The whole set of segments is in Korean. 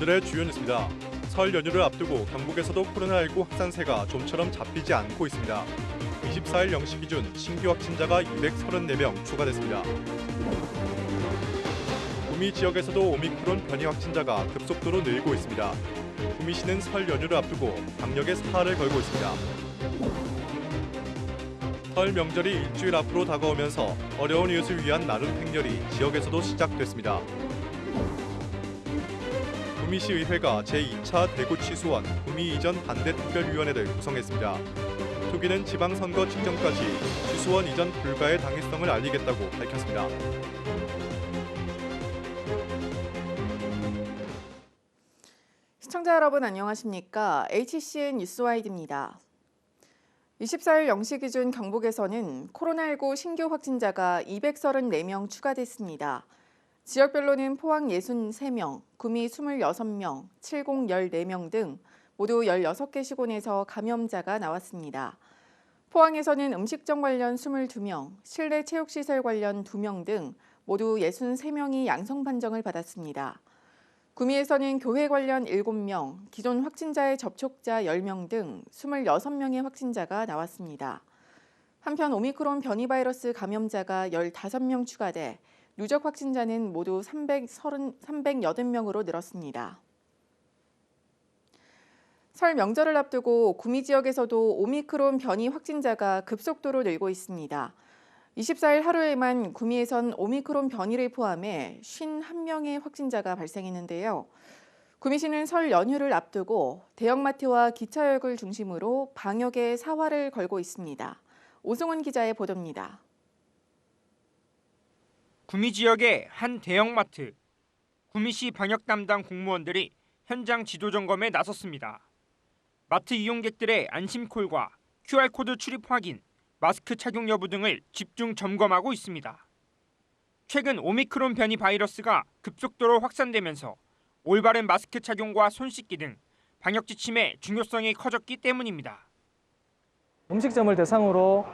오늘의 주요 뉴스입니다. 설 연휴를 앞두고 경북에서도 코로나19 확산세가 좀처럼 잡히지 않고 있습니다. 24일 0시 기준 신규 확진자가 234명 추가됐습니다. 구미 지역에서도 오미크론 변이 확진자가 급속도로 늘고 있습니다. 구미시는 설 연휴를 앞두고 방역에 사활을 걸고 있습니다. 설 명절이 일주일 앞으로 다가오면서 어려운 이웃을 위한 나눔 행렬이 지역에서도 시작됐습니다. 구미시 의회가 제2차 대구 취소안 구미 이전 반대 특별위원회를 구성했습니다. 투기는 지방선거 직전까지 취소원 이전 불가의 당위성을 알리겠다고 밝혔습니다. 시청자 여러분 안녕하십니까? HCN 뉴스와이드입니다. 24일 0시 기준 경북에서는 코로나19 신규 확진자가 234명 추가됐습니다. 지역별로는 포항 63명, 구미 26명, 칠곡 14명 등 모두 16개 시군에서 감염자가 나왔습니다. 포항에서는 음식점 관련 22명, 실내 체육시설 관련 2명 등 모두 63명이 양성 판정을 받았습니다. 구미에서는 교회 관련 7명, 기존 확진자의 접촉자 10명 등 26명의 확진자가 나왔습니다. 한편 오미크론 변이 바이러스 감염자가 15명 추가돼 누적 확진자는 모두 330, 380명으로 늘었습니다. 설 명절을 앞두고 구미 지역에서도 오미크론 변이 확진자가 급속도로 늘고 있습니다. 24일 하루에만 구미에선 오미크론 변이를 포함해 51명의 확진자가 발생했는데요. 구미시는 설 연휴를 앞두고 대형마트와 기차역을 중심으로 방역에 사활을 걸고 있습니다. 오승훈 기자의 보도입니다. 구미 지역의 한 대형마트. 구미시 방역 담당 공무원들이 현장 지도 점검에 나섰습니다. 마트 이용객들의 안심콜과 QR코드 출입 확인, 마스크 착용 여부 등을 집중 점검하고 있습니다. 최근 오미크론 변이 바이러스가 급속도로 확산되면서 올바른 마스크 착용과 손 씻기 등 방역 지침의 중요성이 커졌기 때문입니다. 음식점을 대상으로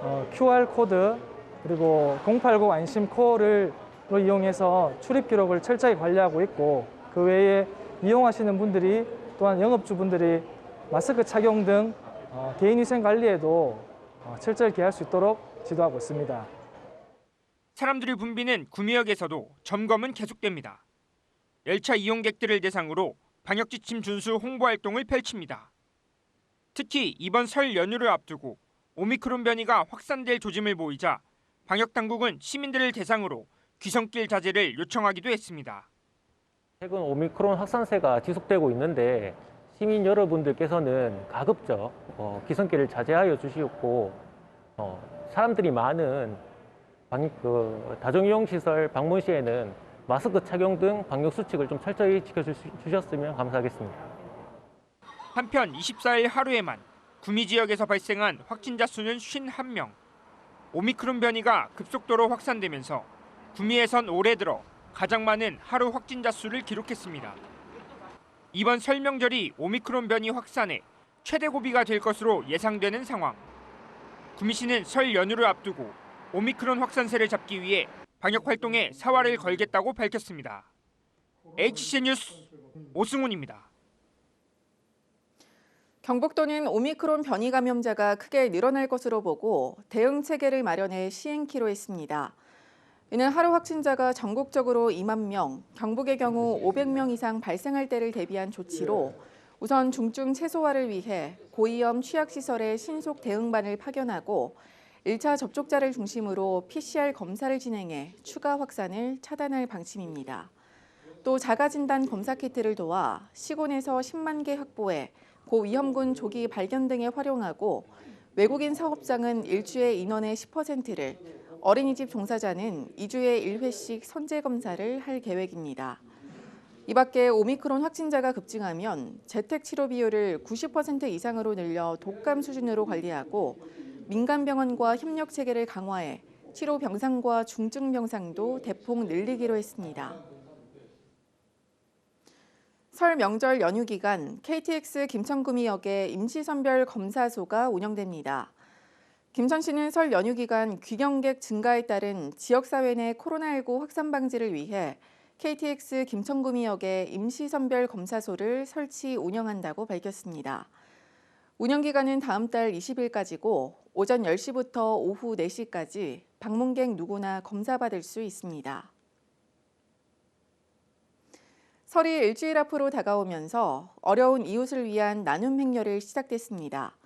어, QR 코드 그리고 080 안심코를 로 이용해서 출입 기록을 철저히 관리하고 있고 그 외에 이용하시는 분들이 또한 영업주분들이 마스크 착용 등 어, 개인위생 관리에도 어, 철저히 기할 수 있도록 지도하고 있습니다. 사람들이 붐비는 구미역에서도 점검은 계속됩니다. 열차 이용객들을 대상으로 방역 지침 준수 홍보 활동을 펼칩니다. 특히 이번 설 연휴를 앞두고 오미크론 변이가 확산될 조짐을 보이자 방역 당국은 시민들을 대상으로 귀성길 자제를 요청하기도 했습니다. 최근 오미크론 확산세가 지속되고 있는데 시민 여러분들께서는 가급적 어, 기성길을 자제하여 주시고 어, 사람들이 많은 방, 그, 다중이용 시설 방문 시에는 마스크 착용 등 방역 수칙을 좀 철저히 지켜주셨으면 감사하겠습니다. 한편 24일 하루에만 구미 지역에서 발생한 확진자 수는 51명. 오미크론 변이가 급속도로 확산되면서 구미에선 올해 들어 가장 많은 하루 확진자 수를 기록했습니다. 이번 설 명절이 오미크론 변이 확산에 최대 고비가 될 것으로 예상되는 상황. 구미시는 설 연휴를 앞두고 오미크론 확산세를 잡기 위해 방역 활동에 사활을 걸겠다고 밝혔습니다. HC 뉴스 오승훈입니다. 경북도는 오미크론 변이 감염자가 크게 늘어날 것으로 보고 대응 체계를 마련해 시행키로 했습니다. 이는 하루 확진자가 전국적으로 2만 명, 경북의 경우 500명 이상 발생할 때를 대비한 조치로 우선 중증 최소화를 위해 고위험 취약시설에 신속 대응반을 파견하고 1차 접촉자를 중심으로 PCR 검사를 진행해 추가 확산을 차단할 방침입니다. 또 자가진단 검사 키트를 도와 시군에서 10만 개 확보해 고위험군 조기 발견 등에 활용하고 외국인 사업장은 일주의 인원의 10%를 어린이집 종사자는 2주에 1회씩 선제 검사를 할 계획입니다. 이 밖에 오미크론 확진자가 급증하면 재택 치료 비율을 90% 이상으로 늘려 독감 수준으로 관리하고 민간 병원과 협력 체계를 강화해 치료 병상과 중증 병상도 대폭 늘리기로 했습니다. 설 명절 연휴 기간 KTX 김천구미역에 임시선별 검사소가 운영됩니다. 김천시는 설 연휴 기간 귀경객 증가에 따른 지역사회 내 코로나19 확산 방지를 위해 KTX 김천구미역에 임시선별 검사소를 설치 운영한다고 밝혔습니다. 운영 기간은 다음 달 20일까지고 오전 10시부터 오후 4시까지 방문객 누구나 검사받을 수 있습니다. 설이 일주일 앞으로 다가오면서 어려운 이웃을 위한 나눔 행렬을 시작됐습니다.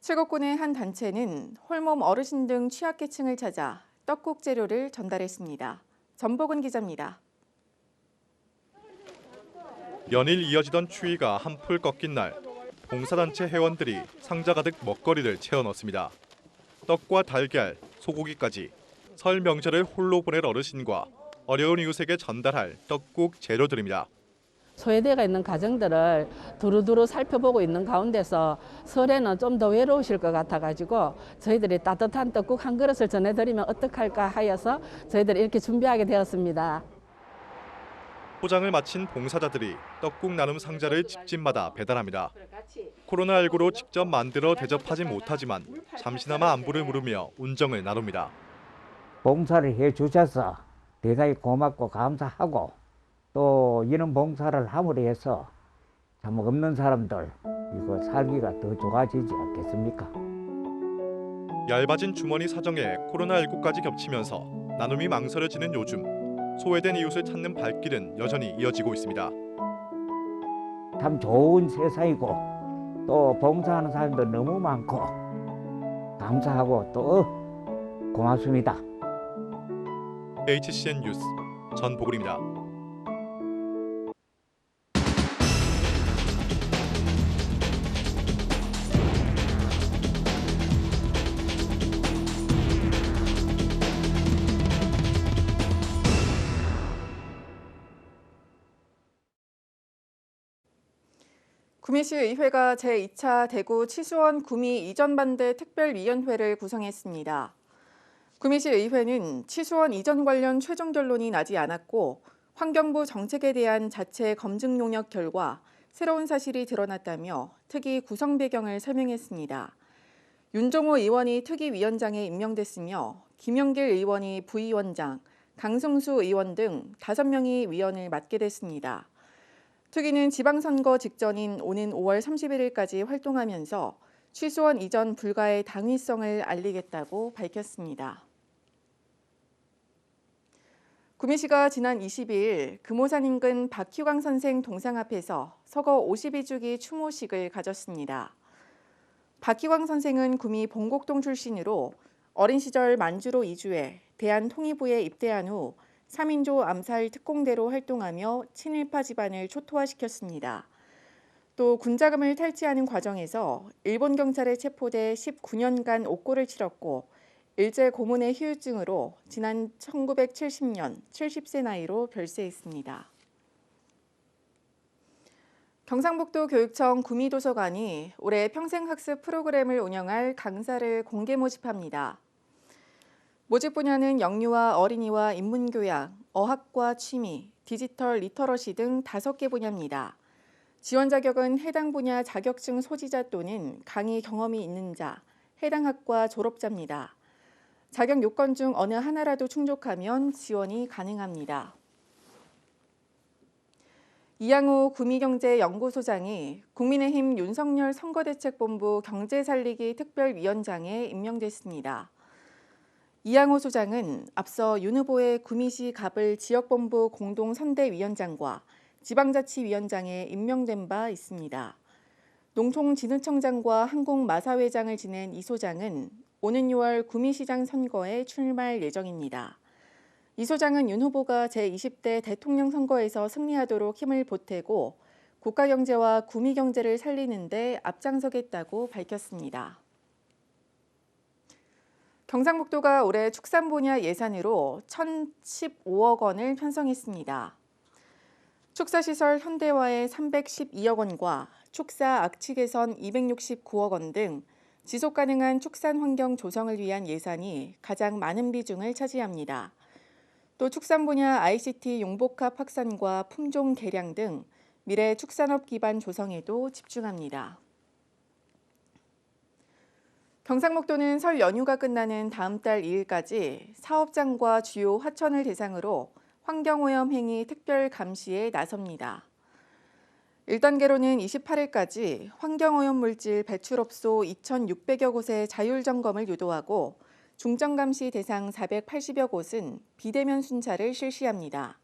최고권의 한 단체는 홀몸 어르신 등 취약계층을 찾아 떡국 재료를 전달했습니다. 전복은 기자입니다. 연일 이어지던 추위가 한풀 꺾인 날 봉사단체 회원들이 상자 가득 먹거리를 채워 넣습니다. 떡과 달걀, 소고기까지 설 명절을 홀로 보낼 어르신과 어려운 이웃에게 전달할 떡국 재료들입니다. 소외되어 있는 가정들을 두루두루 살펴보고 있는 가운데서 설에는 좀 더 외로우실 것 같아가지고 저희들이 따뜻한 떡국 한 그릇을 전해드리면 어떡할까 하여서 저희들이 이렇게 준비하게 되었습니다. 포장을 마친 봉사자들이 떡국 나눔 상자를 집집마다 배달합니다. 코로나19로 직접 만들어 대접하지 못하지만 잠시나마 안부를 물으며 운정을 나눕니다. 봉사를 해 주셔서 대단히 고맙고 감사하고 또 이런 봉사를 함으로 해서 참 없는 사람들 이거 살기가 더 좋아지지 않겠습니까? 얇아진 주머니 사정에 코로나19까지 겹치면서 나눔이 망설여지는 요즘 소외된 이웃을 찾는 발길은 여전히 이어지고 있습니다. 참 좋은 세상이고 또 봉사하는 사람도 너무 많고 감사하고 또 고맙습니다. HCN 뉴스 전보글입니다. 구미시 의회가 제2차 대구 치수원 구미 이전 반대 특별위원회를 구성했습니다. 구미시 의회는 치수원 이전 관련 최종 결론이 나지 않았고 환경부 정책에 대한 자체 검증 용역 결과 새로운 사실이 드러났다며 특위 구성 배경을 설명했습니다. 윤종호 의원이 특위위원장에 임명됐으며 김영길 의원이 부위원장, 강승수 의원 등 5명이 위원을 맡게 됐습니다. 특위는 지방선거 직전인 오는 5월 31일까지 활동하면서 취소원 이전 불가의 당위성을 알리겠다고 밝혔습니다. 구미시가 지난 22일 금오산 인근 박희광 선생 동상 앞에서 서거 52주기 추모식을 가졌습니다. 박희광 선생은 구미 봉곡동 출신으로 어린 시절 만주로 이주해 대한통일부에 입대한 후 3인조 암살 특공대로 활동하며 친일파 집안을 초토화시켰습니다. 또 군자금을 탈취하는 과정에서 일본 경찰에 체포돼 19년간 옥고를 치렀고 일제 고문의 후유증으로 지난 1970년 70세 나이로 별세했습니다. 경상북도 교육청 구미도서관이 올해 평생학습 프로그램을 운영할 강사를 공개 모집합니다. 모집 분야는 영유아 어린이와 인문교양, 어학과 취미, 디지털 리터러시 등 다섯 개 분야입니다. 지원 자격은 해당 분야 자격증 소지자 또는 강의 경험이 있는 자, 해당 학과 졸업자입니다. 자격 요건 중 어느 하나라도 충족하면 지원이 가능합니다. 이양호 구미경제연구소장이 국민의힘 윤석열 선거대책본부 경제살리기 특별위원장에 임명됐습니다. 이양호 소장은 앞서 윤 후보의 구미시 갑을 지역본부 공동선대위원장과 지방자치위원장에 임명된 바 있습니다. 농촌진흥청장과 항공마사회장을 지낸 이 소장은 오는 6월 구미시장 선거에 출마할 예정입니다. 이 소장은 윤 후보가 제20대 대통령 선거에서 승리하도록 힘을 보태고 국가 경제와 구미 경제를 살리는 데 앞장서겠다고 밝혔습니다. 경상북도가 올해 축산 분야 예산으로 1,015억 원을 편성했습니다. 축사시설 현대화에 312억 원과 축사 악취 개선 269억 원 등 지속 가능한 축산 환경 조성을 위한 예산이 가장 많은 비중을 차지합니다. 또 축산 분야 ICT 용복합 확산과 품종 개량 등 미래 축산업 기반 조성에도 집중합니다. 경상북도는 설 연휴가 끝나는 다음 달 2일까지 사업장과 주요 하천을 대상으로 환경오염 행위 특별 감시에 나섭니다. 1단계로는 28일까지 환경오염 물질 배출업소 2,600여 곳의 자율 점검을 유도하고 중점 감시 대상 480여 곳은 비대면 순찰을 실시합니다.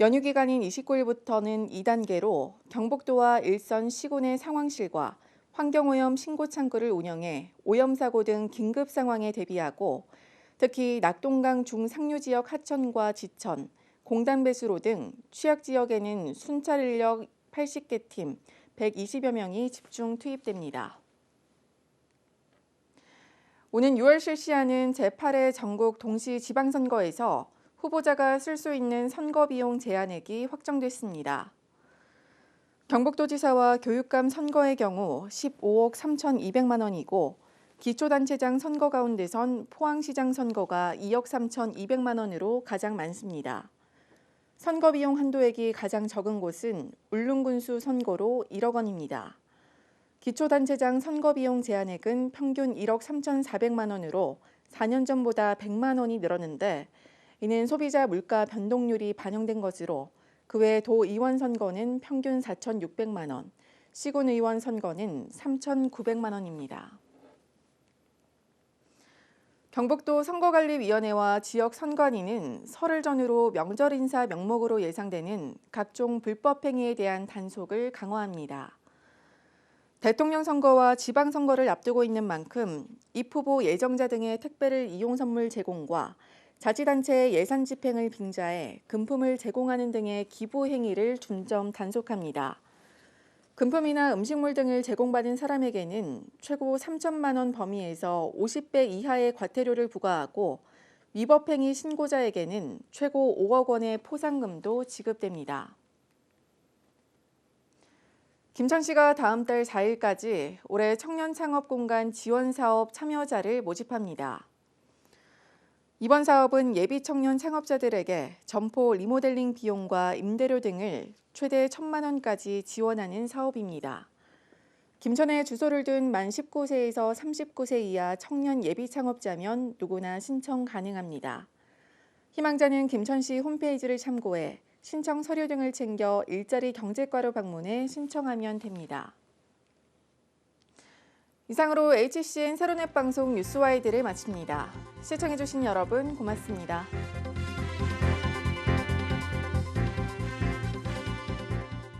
연휴 기간인 29일부터는 2단계로 경북도와 일선 시군의 상황실과 환경오염 신고 창구를 운영해 오염 사고 등 긴급 상황에 대비하고 특히 낙동강 중상류 지역 하천과 지천, 공단 배수로 등 취약 지역에는 순찰 인력 80개 팀 120여 명이 집중 투입됩니다. 오는 6월 실시하는 제8회 전국 동시 지방선거에서 후보자가 쓸 수 있는 선거 비용 제한액이 확정됐습니다. 경북도지사와 교육감 선거의 경우 15억 3,200만 원이고 기초단체장 선거 가운데선 포항시장 선거가 2억 3,200만 원으로 가장 많습니다. 선거 비용 한도액이 가장 적은 곳은 울릉군수 선거로 1억 원입니다. 기초단체장 선거 비용 제한액은 평균 1억 3,400만 원으로 4년 전보다 100만 원이 늘었는데 이는 소비자 물가 변동률이 반영된 것으로 그 외 도의원 선거는 평균 4,600만 원, 시군의원 선거는 3,900만 원입니다. 경북도 선거관리위원회와 지역 선관위는 설을 전후로 명절 인사 명목으로 예상되는 각종 불법 행위에 대한 단속을 강화합니다. 대통령 선거와 지방 선거를 앞두고 있는 만큼 입 후보 예정자 등의 택배를 이용 선물 제공과 자치단체의 예산 집행을 빙자해 금품을 제공하는 등의 기부 행위를 중점 단속합니다. 금품이나 음식물 등을 제공받은 사람에게는 최고 3천만 원 범위에서 50배 이하의 과태료를 부과하고 위법 행위 신고자에게는 최고 5억 원의 포상금도 지급됩니다. 김천시가 다음 달 4일까지 올해 청년 창업 공간 지원 사업 참여자를 모집합니다. 이번 사업은 예비 청년 창업자들에게 점포 리모델링 비용과 임대료 등을 최대 1천만 원까지 지원하는 사업입니다. 김천에 주소를 둔 만 19세에서 39세 이하 청년 예비 창업자면 누구나 신청 가능합니다. 희망자는 김천시 홈페이지를 참고해 신청 서류 등을 챙겨 일자리 경제과로 방문해 신청하면 됩니다. 이상으로 HCN 세로넷 방송 뉴스와이드를 마칩니다. 시청해주신 여러분 고맙습니다.